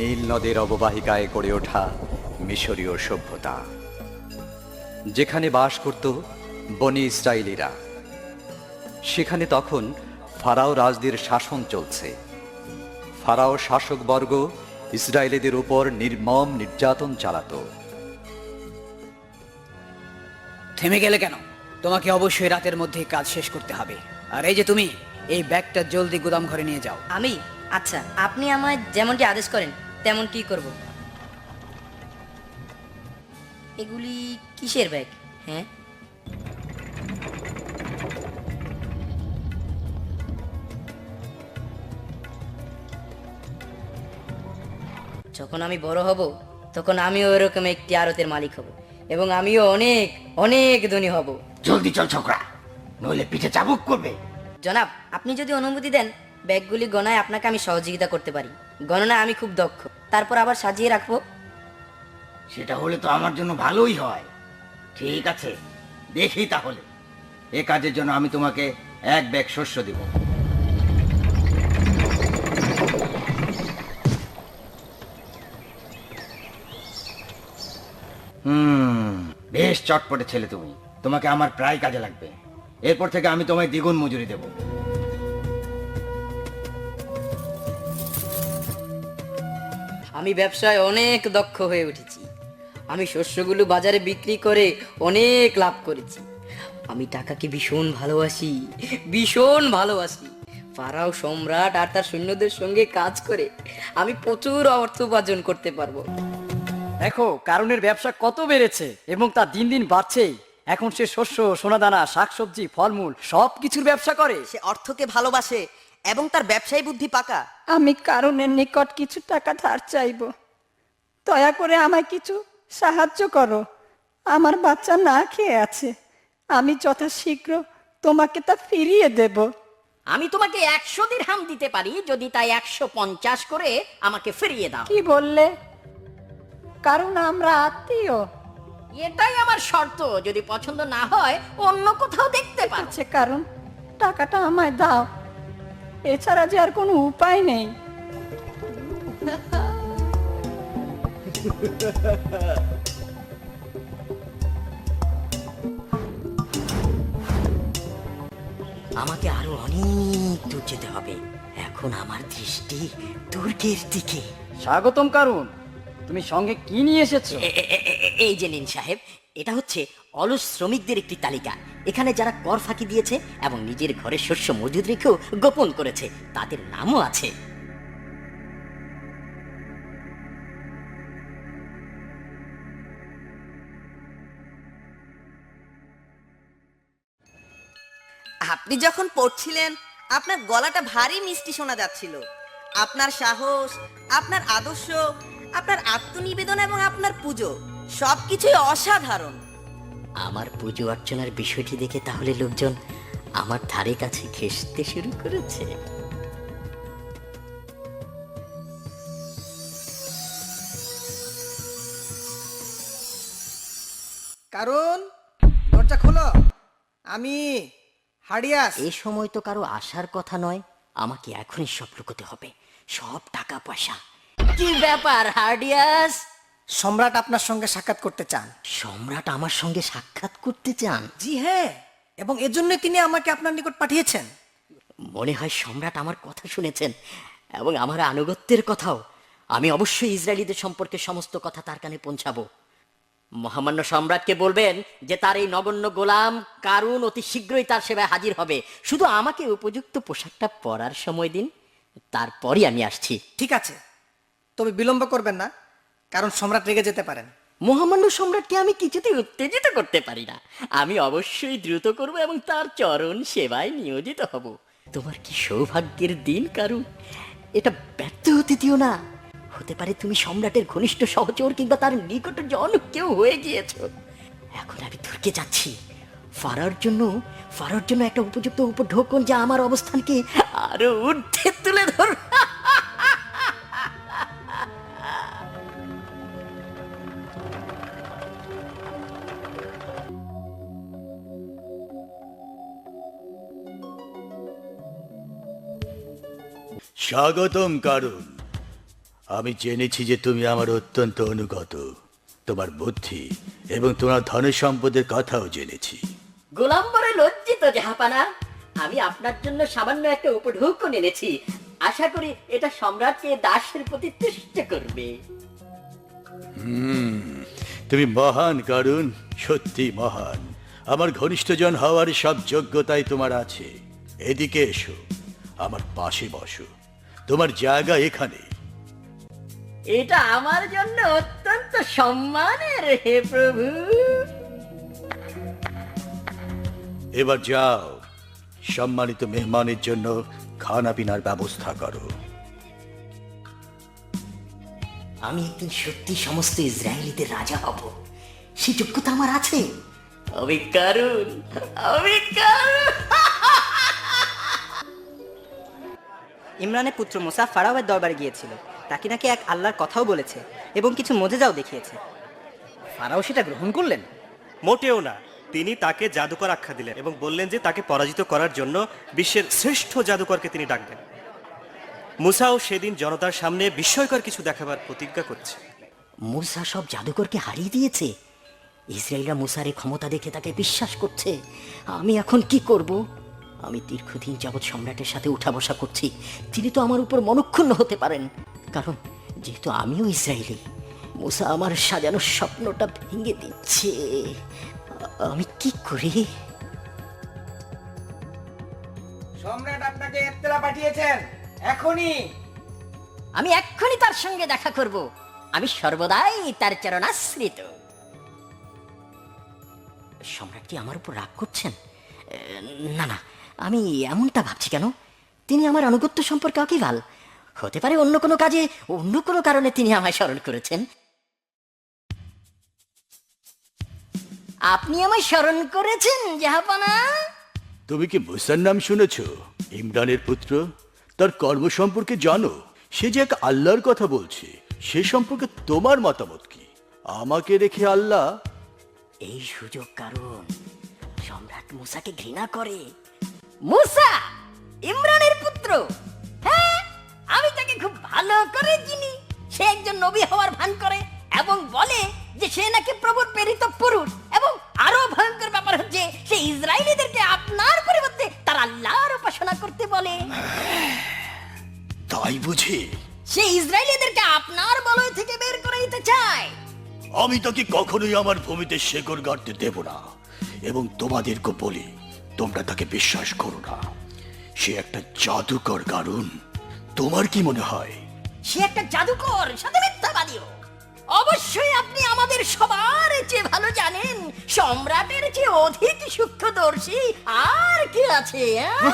নীল নদের অববাহিকায় গড়ে ওঠা মিশরীয় সভ্যতা। যেখানে বাস করত বনি ইসরায়েলিরা সেখানে তখন ফারাও রাজদের শাসন চলছে। ফারাও শাসকবর্গ ইসরায়েলিদের উপর নির্মম নির্যাতন চালাত। থেমে গেলে কেন? তোমাকে অবশ্যই রাতের মধ্যেই কাজ শেষ করতে হবে। আর এই যে তুমি এই ব্যাগটা জলদি গুদাম ঘরে নিয়ে যাও। আমি? আচ্ছা আপনি আমায় যেমনটি আদেশ করেন তেমনটি করব। এগুলি কিসের ব্যাগ হ্যাঁ? যখন আমি বড় হব তখন আমিও এরকম একটি আরতের মালিক হব এবং আমিও অনেক অনেক ধনী হব। জলদি চল ছোকরা নইলে পিঠে চাবুক করবে। জনাব আপনি যদি অনুমতি দেন ব্যাগগুলি গণায় আপনাকে আমি সহযোগিতা করতে পারি। গণনায় আমি খুব দক্ষ। তারপর আবার সাজিয়ে রাখব। সেটা হলে তো আমার জন্য ভালোই হয়। ঠিক আছে, দেখি তাহলে। এ কাজের জন্য আমি তোমাকে এক ব্যাগ শস্য দেব। হুম, বেশ চটপটে ছেলে তুমি। তোমাকে আমার প্রায় কাজে লাগবে। এরপর থেকে আমি তোমায় দ্বিগুণ মজুরি দেবো। আমি ব্যবসায় অনেক দক্ষ হয়ে উঠেছি। আমি শস্যগুলো বাজারে বিক্রি করে অনেক লাভ করেছি। আমি টাকাকে ভীষণ ভালোবাসি ভীষণ ভালোবাসি। ফারাও সম্রাট আর তার সৈন্যদের সঙ্গে কাজ করে আমি প্রচুর অর্থ উপার্জন করতে পারব। দেখো কারণের ব্যবসা কত বেড়েছে এবং তা দিন দিন বাড়ছেই। এখন সে শস্য সোনাদানা শাকসবজি ফলমূল সব কিছুর ব্যবসা করে। সে অর্থকে ভালোবাসে এবং তার ব্যবসায়ী বুদ্ধি পাকা। আমি কারণের নিকট কিছু টাকা ধার চাইব। দয়া করে আমায় কিছু সাহায্য করো। আমার বাচ্চা না খেয়ে আছে। আমি যথাশীঘ্র তোমাকে তা ফিরিয়ে দেব। আমি তোমাকে একশো দিরহাম দিতে পারি যদি তাই একশো পঞ্চাশ করে আমাকে ফিরিয়ে দাও। কি বললে? কারণ আমরা আত্মীয়। এটাই আমার শর্ত। যদি পছন্দ না হয় অন্য কোথাও দেখতে পাচ্ছে কারণ টাকাটা আমায় দাও। এছাড়া যে আর কোনো উপায় নেই। আমাকে আরও অনেক দূর যেতে হবে। এখন আমার দৃষ্টি দুর্গের দিকে। স্বাগতম কারণ তুমি সঙ্গে কি নিয়ে এসেছ? এই যে নিন সাহেব এটা হচ্ছে অলস শ্রমিকদের একটি তালিকা। এখানে যারা কর ফাঁকি দিয়েছে এবং নিজের ঘরে শস্য মজুদ রেখেও গোপন করেছে তাদের নামও আছে। আপনি যখন পড়ছিলেন আপনার গলাটা ভারী মিষ্টি শোনা যাচ্ছিল। আপনার সাহস আপনার আদর্শ আপনার আত্মনিবেদন এবং আপনার পুজো সবকিছুই অসাধারণ। আমার পুজো অর্চনার বিষয়টি দেখে তাহলে লোকজন আমার ধারে কাছে ঘেসতে শুরু করেছে। কারণ দরজা খোলো। আমি হাডিয়াস। এই সময় তো কারও আসার কথা নয় আমাকে এখনই সব লুকোতে হবে। সব টাকা পয়সা কি ব্যাপার হার্ডিয়াস? সম্রাট আপনার সঙ্গে সাক্ষাৎ করতে চান। সম্রাট আমার সঙ্গে সাক্ষাৎ করতে চান? জি হ্যাঁ এবং এজন্য তিনি আমাকে আপনার নিকট পাঠিয়েছেন। মনে হয় সম্রাট আমার কথা শুনেছেন এবং আমার আনুগত্যের কথাও। আমি অবশ্যই ইসরায়েলিদের সম্পর্কে সমস্ত কথা তার কানে পৌঁছাবো। মহামান্য সম্রাটকে বলবেন যে তার এই নগণ্য গোলাম কারুন অতি শীঘ্রই তার সেবায় হাজির হবে। শুধু আমাকে উপযুক্ত পোশাকটা পরার সময় দিন তারপরই আমি আসছি। ঠিক আছে। তবে বিলম্ব করবেন না, কারণ সম্রাট রেগে যেতে পারেন। মহামান্য সম্রাটকে আমি কিছুতেই উত্তেজিত করতে পারি না। আমি অবশ্যই দ্রুত করব এবং তার চরণ সেবায় নিয়োজিত হব। তোমার কি সৌভাগ্যের দিন, কারু? এটা ব্যর্থ হতে দিও না। হতে পারে তুমি সম্রাটের ঘনিষ্ঠ সহচর কিংবা তার নিকট জন কেউ হয়ে গিয়েছ। এখন আমি তুর্কে যাচ্ছি। ফারার জন্য ফারার জন্য একটা উপযুক্ত উপঢৌকন যা আমার অবস্থানকে আরও ঊর্ধ্বে তুলে ধর স্বাগতম কারণ আমি জেনেছি যে তুমি আমার অত্যন্ত অনুগত। তোমার বুদ্ধি এবং তোমার ধন সম্পদের কথাও জেনেছি। গোলাম বড় লজ্জিত জাহাপানা। আমি আপনার জন্য সামান্য একটা উপঢৌকন এনেছি। আশা করি এটা সম্রাটকে দাসের প্রতি তুষ্ট করবে। তুমি মহান কারণ সত্যি মহান। আমার ঘনিষ্ঠজন হওয়ার সব যোগ্যতাই তোমার আছে। এদিকে এসো আমার পাশে বসো। তোমার জায়গা এখানে। এটা আমার জন্য অত্যন্ত সম্মানের হে প্রভু। এবার যাও সম্মানিত মেহমানের জন্য খানা পিনার ব্যবস্থা করো। আমি একদিন সত্যি সমস্ত ইসরায়েলিদের রাজা হব। সে যোগ্যতা আমার আছে। আমি কারণ আমি কারণ ইমরানের পুত্র মোসা ফারাওয়ের দরবারে গিয়েছিল। তাকে নাকি এক আল্লাহর কথাও বলেছে এবং কিছু মজেজাও দেখিয়েছে। ফারাও সেটা গ্রহণ করলেন? মোটেও না। তিনি তাকে জাদুকর আখ্যা দিলেন এবং বললেন যে তাকে পরাজিত করার জন্য বিশ্বের শ্রেষ্ঠ জাদুকরকে তিনি ডাকবেন। মুসাও সেদিন জনতার সামনে বিস্ময়কর কিছু দেখাবার প্রতিজ্ঞা করছে। মুসা সব জাদুকরকে হারিয়ে দিয়েছে। ইসরায়েলরা মুসার ক্ষমতা দেখে তাকে বিশ্বাস করছে। আমি এখন কি করব? আমি দীর্ঘদিন যাবৎ সম্রাটের সাথে উঠা বসা করছি। তিনি তো আমার উপর মনক্ষুণ্ণ হতে পারেন। কারণ যেহেতু আমিও ইসরায়েলি মুসা আমার সাজানো স্বপ্নটা ভেঙে দিচ্ছে। আমি কি করি? সম্রাট আপনাকে এত্তলা পাঠিয়েছেন। এখনই। আমি এক্ষুনি তার সঙ্গে দেখা করব। আমি সর্বদাই তার চরণাশ্রিত। সম্রাট কি আমার উপর রাগ করছেন? না না আমি এমনটা ভাবছি কেন? তিনি আমার আনুগত্য সম্পর্কে অকিভাল। হতে পারে অন্য কোনো কাজে অন্য কোনো কারণে তিনি আমায় স্মরণ করেছেন। আপনি আমায় স্মরণ করেছেন জাহাপানা? তুমি কি মুসার নাম শুনেছ? ইমরানের পুত্র? তার কর্ম সম্পর্কে জানো? সে যে এক আল্লাহর কথা বলছে সে সম্পর্কে তোমার মতামত কি? আমাকে রেখে আল্লাহ? এই সুযোগ কারণ সম্রাট মুসাকে ঘৃণা করে। মুসা ইমরানের পুত্র। হ্যাঁ আমি তাকে খুব ভালো করে চিনি। সে একজন নবী হওয়ার ভান করে এবং বলে যে সে নাকি প্রভুর প্রেরিত পুরুষ এবং আরও ভয়ঙ্কর ব্যাপার হচ্ছে সে ইসরায়েলিদেরকে আপনার পরিবর্তে তার আল্লাহর উপাসনা করতে বলে। তাই বুঝি? সে ইসরায়েলিদেরকে আপনার বলয় থেকে বের করে দিতে চায়। আমি তাকে কখনোই আমার ভূমিতে শেকড় গাড়তে দেব না এবং তোমাদেরকে বলি তোমরা তাকে বিশ্বাস করো না। সে একটা জাদুকর কারণ। তোমার কি মনে হয়? সে একটা জাদুকর সাথে মিথ্যাবাদীও অবশ্যই আপনি আমাদের সবার চেয়ে ভালো জানেন। সম্রাটের চেয়ে অধিক সূক্ষ্মদর্শী আর কি আছে হ্যাঁ?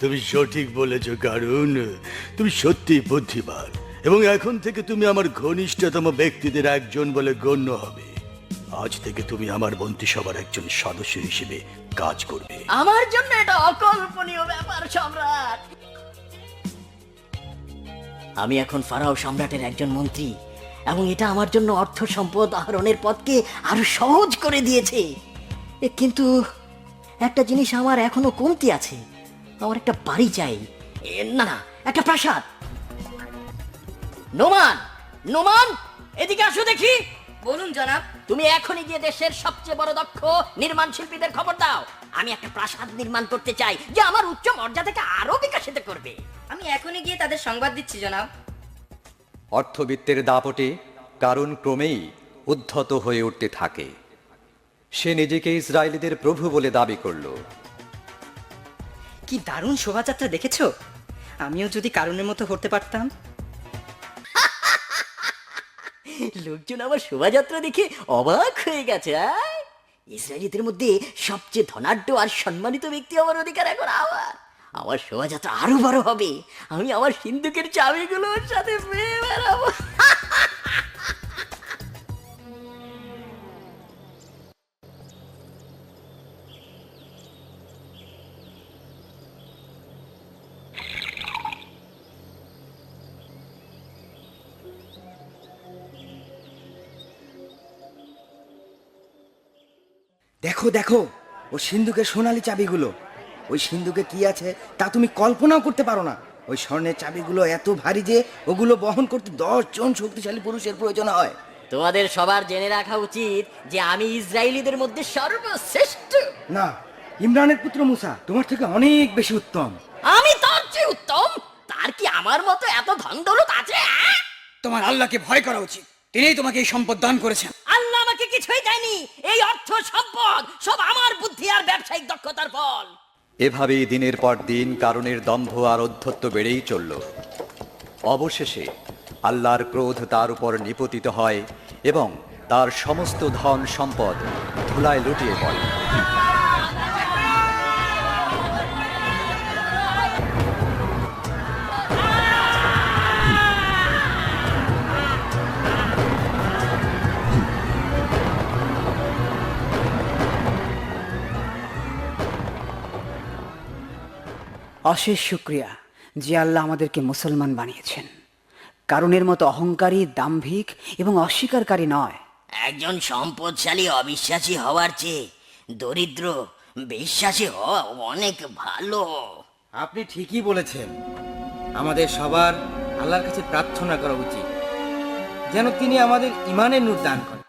তুমি সঠিক বলেছ কারণ তুমি সত্যি বুদ্ধিমান। এবং এখন থেকে তুমি আমার ঘনিষ্ঠতম ব্যক্তিদের একজন বলে গণ্য হবে। আজ থেকে তুমি আমার মন্ত্রিসভার একজন সদস্য হিসেবে কাজ করবে। আমার জন্য এটা অকল্পনীয় ব্যাপার, সম্রাট। আমি এখন ফারাও সম্রাটের একজন মন্ত্রী, এবং এটা আমার জন্য অর্থ সম্পদ আহরণের পথকে আরও সহজ করে দিয়েছে। কিন্তু একটা জিনিস আমার এখনও কমতি আছে। আমার একটা বাড়ি চাই। না না, একটা প্রাসাদ। নোমান নোমান, এদিকে আসো দেখি। বলুন জনাব। তুমি এখনই গিয়ে দেশের সবচেয়ে বড় দক্ষ নির্মাণ শিল্পীদের খবর দাও। আমি একটা প্রাসাদ নির্মাণ করতে চাই যে আমার উচ্চ মর্যাদাকে আরও বিকশিত করবে। আমি এখনই গিয়ে তাদের সংবাদ দিচ্ছি জনাব। অর্থবিত্তের দাপটে কারণ ক্রমেই উদ্ধত হয়ে উঠতে থাকে। সে নিজেকে ইসরায়েলিদের প্রভু বলে দাবি করল। কি দারুণ শোভাযাত্রা দেখেছ? আমিও যদি কারণের মতো হতে পারতাম। লোকজন আমার শোভাযাত্রা দেখে অবাক হয়ে গেছে? ইসরায়েলিদের মধ্যে সবচেয়ে ধনাঢ্য আর সম্মানিত ব্যক্তি আমার অধিকার এখন আমার। আমার শোভাযাত্রা আরও বড় হবে। আমি আমার সিন্ধুকের চাবিগুলোর সাথে পেয়ে বেড়াবো দেখো দেখো ও সিন্ধুকের সোনালি চাবিগুলো। ওই সিন্ধুকে কি আছে তা তুমি কল্পনাও করতে পারো না। ওই স্বর্ণের চাবিগুলো এত ভারী যে ওগুলো বহন করতে দশ জন শক্তিশালী পুরুষের প্রয়োজন হয়। তোমাদের সবার জেনে রাখা উচিত যে আমি ইসরায়েলিদের মধ্যে সর্বশ্রেষ্ঠ। না ইমরানের পুত্র মুসা তোমার থেকে অনেক বেশি উত্তম। আমি তার চেয়ে উত্তম? তার কি আমার মতো এত ধন দৌলত আছে হ্যাঁ? তোমার আল্লাহকে ভয় করা উচিত। তিনিই তোমাকে এই সম্পদ দান করেছেন। কিছুই দেয়নি। এই অর্থ সম্পদ, সব আমার বুদ্ধি আর ব্যবসায়িক দক্ষতার ফল। এভাবেই দিনের পর দিন কারণের দম্ভ আর অধ্যত্ব বেড়েই চলল। অবশেষে আল্লাহর ক্রোধ তার উপর নিপতিত হয় এবং তার সমস্ত ধন সম্পদ ধুলায় লুটিয়ে পড়ে। অশেষ শুক্রিয়া যে আল্লাহ আমাদেরকে মুসলমান বানিয়েছেন। কারণের মতো অহংকারী দাম্ভিক এবং অস্বীকারী নয়। একজন সম্পদশালী অবিশ্বাসী হওয়ার চেয়ে দরিদ্র বিশ্বাসী হওয়া অনেক ভালো। আপনি ঠিকই বলেছেন। আমাদের সবার আল্লাহর কাছে প্রার্থনা করা উচিত। যেন তিনি আমাদের ইমানের নূর দান করেন।